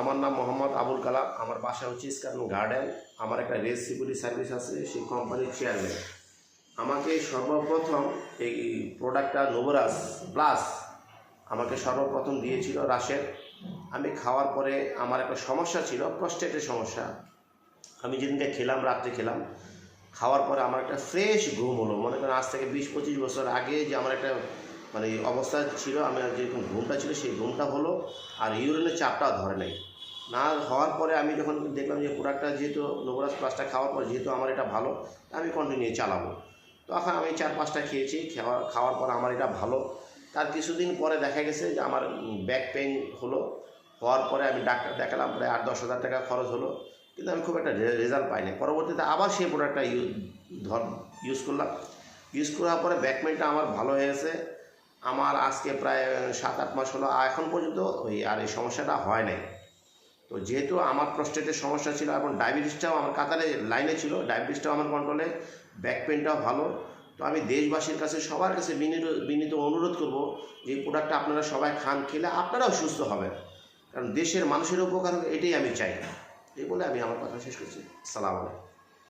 আমার নাম মোহাম্মদ আবুল কালাম, আমার বাসা হচ্ছে ইস্কার্ন গার্ডেন, আমার একটা রেস সিকিউরিটি সার্ভিস আছে, সেই কোম্পানির চেয়ারম্যান আমাকে সর্বপ্রথম এই প্রোডাক্টটা নোবরাস প্লাস আমাকে সর্বপ্রথম দিয়েছিল রাশের আমি খাওয়ার পরে আমার একটা সমস্যা ছিল প্রস্টেটের সমস্যা। আমি যেদিনকে খেলাম, রাত্রে খেলাম, খাওয়ার পরে আমার একটা ফ্রেশ ঘুম হলো। মনে করেন আজ থেকে বিশ পঁচিশ বছর আগে যে আমার একটা মানে অবস্থা ছিল, আমি যেরকম ঘুমটা ছিল, সেই ঘুমটা হলো আর ইউরিনের চাপটা ধরে নাই। না হওয়ার পরে আমি যখন দেখলাম যে প্রোডাক্টটা যেহেতু নোবরাস প্লাসটা খাওয়ার পর যেহেতু আমার এটা ভালো আমি কন্টিনিউ চালাবো। তখন আমি চার পাঁচটা খেয়েছি, খাওয়া, খাওয়ার পর আমার এটা ভালো। তার কিছুদিন পরে দেখা গেছে যে আমার ব্যাক পেইন হলো। হওয়ার পরে আমি ডাক্তার দেখালাম, প্রায় আট দশ হাজার টাকা খরচ হলো। কিন্তু আমি খুব একটা রেজাল্ট পাইনি। পরবর্তীতে আবার সেই প্রোডাক্টটা ইউজ ইউজ করলাম। ইউজ করার পরে ব্যাক পেইনটা আমার ভালো হয়ে গেছে। আমার আজকে প্রায় সাত, আট মাস হলো এখন পর্যন্ত ওই আর এই সমস্যাটা হয় নাই। তো যেহেতু আমার প্রস্টেটের সমস্যা ছিল এবং ডায়াবেটিসটাও আমার কাতারে লাইনে ছিল, ডায়াবেটিসটাও আমার কন্ট্রোলে ব্যাক পেনটাও ভালো। তো আমি দেশবাসীর কাছে, সবার কাছে বিনীত বিনীত অনুরোধ করব যে এই প্রোডাক্টটা আপনারা সবাই খান, খেলে আপনারাও সুস্থ হবেন। কারণ দেশের মানুষের উপকার এটাই আমি চাই। এই বলে আমি আমার কথা শেষ করছি। সালাম আলাইকুম।